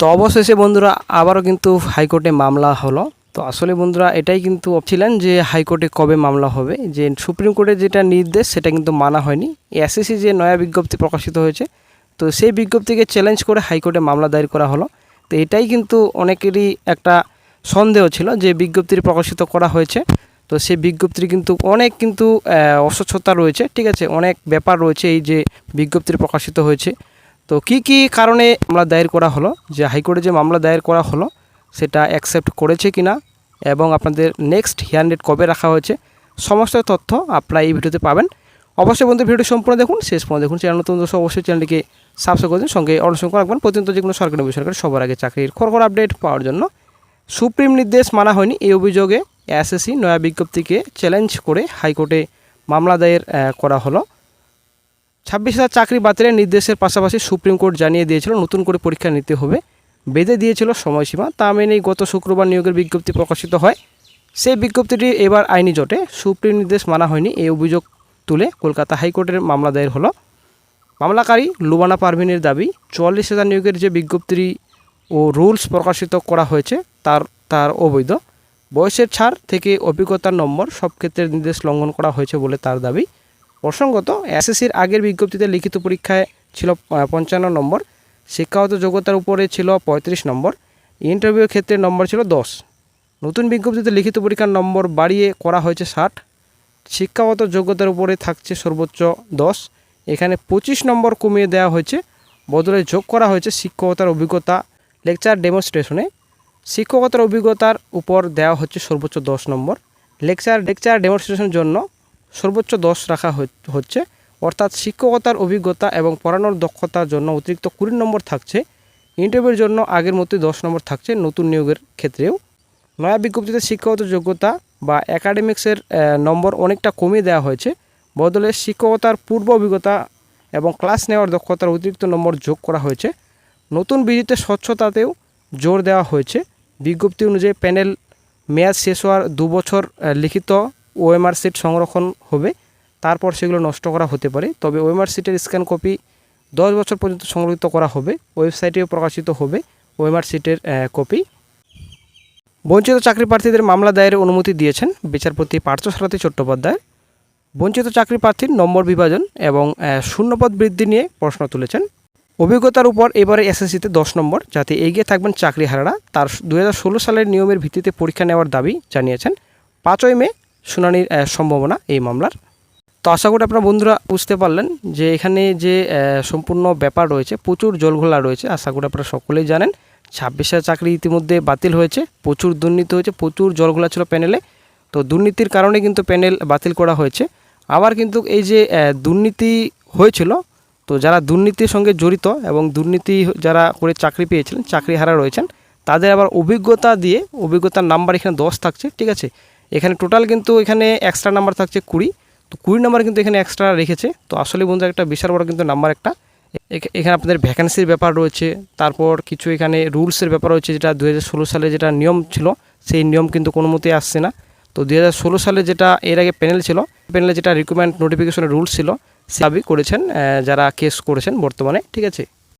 তো অবশেষে বন্ধুরা আবারও কিন্তু হাইকোর্টে মামলা হলো। তো আসলে বন্ধুরা এটাই কিন্তু ছিলেন যে হাইকোর্টে কবে মামলা হবে। যে সুপ্রিম কোর্টের যেটা নির্দেশ, সেটা কিন্তু মানা হয়নি। এসএসসি যে নয়া বিজ্ঞপ্তি প্রকাশিত হয়েছে, তো সেই বিজ্ঞপ্তিকে চ্যালেঞ্জ করে হাইকোর্টে মামলা দায়ের করা হলো। তো এটাই কিন্তু অনেকেরই একটা সন্দেহ ছিল যে বিজ্ঞপ্তির প্রকাশিত করা হয়েছে। তো সেই বিজ্ঞপ্তির কিন্তু অনেক কিন্তু অস্বচ্ছতা রয়েছে, ঠিক আছে? অনেক ব্যাপার রয়েছে এই যে বিজ্ঞপ্তির প্রকাশিত হয়েছে। তো কি কি কারণে মামলা দায়ের করা হলো? যে হাইকোর্টে যে মামলা দায়ের করা হলো, সেটা অ্যাকসেপ্ট করেছে কিনা? এবং আপনাদের নেক্সট হিয়ার ডেট কবে রাখা হয়েছে? সমস্ত তথ্য আপনারা এই ভিডিওতে পাবেন। অবশ্যই বন্ধু ভিডিও সম্পূর্ণ দেখুন, শেষ পর্যন্ত দেখুন। চ্যানেল নতুন দর্শক, অবশ্যই চ্যানেলটিকে সাবস্ক্রাইব করে দিন। সঙ্গে অনুসরণ রাখবেন প্রতিনিয়ত যে কোনো সরকারি বেসরকারি সবার আগে চাকরির খড়খড় আপডেট পাওয়ার জন্য সুপ্রিম নির্দেশ মানা হয়নি। এই অভিযোগে এসএসসি নয়া বিজ্ঞপ্তিকে চ্যালেঞ্জ করে হাইকোর্টে মামলা দায়ের করা হলো। ছাব্বিশ হাজার চাকরি বাতিলের নির্দেশের পাশাপাশি সুপ্রিম কোর্ট জানিয়ে দিয়েছিল, নতুন করে পরীক্ষা নিতে হবে। বেঁধে দিয়েছিল সময়সীমা। তা মেনেই গত শুক্রবার নিয়োগের বিজ্ঞপ্তি প্রকাশিত হয়। সেই বিজ্ঞপ্তিটি এবার আইনি জটে। সুপ্রিম নির্দেশ মানা হয়নি। এই অভিযোগ তুলে কলকাতা হাইকোর্টের মামলা দায়ের হলো। মামলাকারী লুবানা পারভিনের দাবি, চুয়াল্লিশ হাজার নিয়োগের যে বিজ্ঞপ্তি ও রুলস প্রকাশিত করা হয়েছে, তার তার অবৈধ। বয়সের ছাড় থেকে অভিজ্ঞতার নম্বর সব ক্ষেত্রে নির্দেশ লঙ্ঘন করা হয়েছে বলে তার দাবি। প্রসঙ্গত, এসএসসির আগের বিজ্ঞপ্তিতে লিখিত পরীক্ষায় ছিল পঞ্চান্ন নম্বর, শিক্ষাগত যোগ্যতার উপরে ছিল পঁয়ত্রিশ নম্বর ইন্টারভিউর ক্ষেত্রে নম্বর ছিল দশ। নতুন বিজ্ঞপ্তিতে লিখিত পরীক্ষার নম্বর বাড়িয়ে করা হয়েছে ষাট, শিক্ষাগত যোগ্যতার উপরে থাকছে সর্বোচ্চ দশ, এখানে পঁচিশ নম্বর কমিয়ে দেওয়া হয়েছে, বদলে যোগ করা হয়েছে শিক্ষকতার অভিজ্ঞতা লেকচার ডেমনস্ট্রেশনে। শিক্ষকতার অভিজ্ঞতার উপর দেওয়া হচ্ছে সর্বোচ্চ দশ নম্বর, লেকচার লেকচার ডেমনস্ট্রেশনের জন্য সর্বোচ্চ দশ রাখা হচ- হচ্ছে। অর্থাৎ শিক্ষকতার অভিজ্ঞতা এবং পড়ানোর দক্ষতার জন্য অতিরিক্ত কুড়ি নম্বর থাকছে। ইন্টারভিউর জন্য আগের মতোই দশ নম্বর থাকছে নতুন নিয়োগের ক্ষেত্রেও। নয়া বিজ্ঞপ্তিতে শিক্ষাগত যোগ্যতা বা একাডেমিক্সের আহ, নম্বর অনেকটা কমিয়ে দেওয়া হয়েছে। বদলে শিক্ষকতার পূর্ব অভিজ্ঞতা এবং ক্লাস নেওয়ার দক্ষতার অতিরিক্ত নম্বর যোগ করা হয়েছে। নতুন বিধিতে স্বচ্ছতাতেও জোর দেওয়া হয়েছে। বিজ্ঞপ্তি অনুযায়ী প্যানেল মেয়াদ শেষ হওয়ার দু বছর লিখিত ওএমআর সিট সংরক্ষণ হবে। তারপর সেগুলো নষ্ট করা হতে পারে। তবে ওএমআর সিটের স্ক্যান কপি দশ বছর পর্যন্ত সংরক্ষিত করা হবে। ওয়েবসাইটেও প্রকাশিত হবে ওএমআর সিটের কপি বঞ্চিত চাকরি প্রার্থীদের মামলা দায়েরের অনুমতি দিয়েছেন বিচারপতি পার্থসারথী চট্টোপাধ্যায়। বঞ্চিত চাকরি প্রার্থীর নম্বর বিভাজন এবং শূন্যপদ বৃদ্ধি নিয়ে প্রশ্ন তুলেছেন। অভিজ্ঞতার উপর এবারে এসএসসিতে দশ নম্বর, যাতে এগিয়ে থাকবেন চাকরিহারারা। তার দু হাজার ষোলো সালের নিয়মের ভিত্তিতে পরীক্ষা নেওয়ার দাবি জানিয়েছেন। পাঁচই মে শুনানির সম্ভাবনা এই মামলার। তো আশা করি আপনার বন্ধুরা বুঝতে পারলেন যে এখানে যে সম্পূর্ণ ব্যাপার রয়েছে, প্রচুর জলঘোলা রয়েছে। আশা করি আপনারা সকলেই জানেন, ছাব্বিশ চাকরি ইতিমধ্যে বাতিল হয়েছে, প্রচুর দুর্নীতি হয়েছে, প্রচুর জলঘোলা ছিল প্যানেলে। তো দুর্নীতির কারণে কিন্তু প্যানেল বাতিল করা হয়েছে। আবার কিন্তু এই যে দুর্নীতি হয়েছিল, তো যারা দুর্নীতির সঙ্গে জড়িত এবং দুর্নীতি যারা করে চাকরি পেয়েছিলেন চাকরি হারা রয়েছেন, তাদের আবার অভিজ্ঞতা দিয়ে, অভিজ্ঞতার নাম্বার এখানে দশ থাকছে, ঠিক আছে? এখানে টোটাল কিন্তু এখানে এক্সট্রা নাম্বার থাকছে কুড়ি। তো কুড়ি নাম্বার কিন্তু এখানে এক্সট্রা রেখেছে। তো আসলে বন্ধু একটা বিশাল বড় কিন্তু নাম্বার একটা। এখানে আপনাদের ভ্যাকেন্সির ব্যাপার রয়েছে। তারপর কিছু এখানে রুলসের ব্যাপার রয়েছে, যেটা দুই হাজার ষোলো সালে যেটা নিয়ম ছিল, সেই নিয়ম কিন্তু কোনো মতেই আসছে না। তো দুই হাজার ষোলো সালে যেটা, এর আগে প্যানেল ছিল প্যানেলে যেটা রিকমেন্ড নোটিফিকেশনের রুলস ছিল, সে করেছেন যারা কেস করেছেন বর্তমানে, ঠিক আছে?